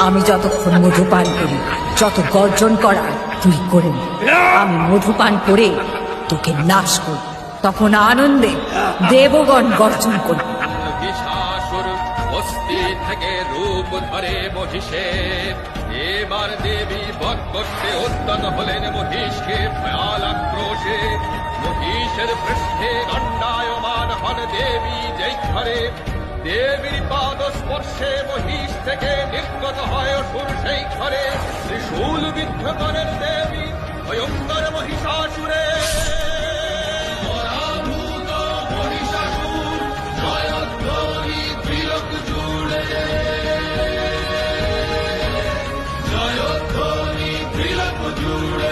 আমি যতক্ষণ মধুপান করি, যত গর্জন করার তুই করে। আমি মধুপান করে তোকে নাশ করি। তখন আনন্দে দেবগণ গর্জন করবে থেকে রূপ ধরে মহিষের এবার দেবী বধ করতে উদ্যত হলেন মহিষকে ভয়াল আক্রোশে। মহিষের পৃষ্ঠে দণ্ডায়মান হন দেবী ঘরে দেবীর পাদ স্পর্শে মহিষ থেকে নির্গত হয় অসুর সেই ক্ষরে ত্রিশূল বিদ্ধ করেন দেবী ভয়ঙ্কর মহিষাসুরে। জয়ধ্বনি ত্রিলক জুড়ে।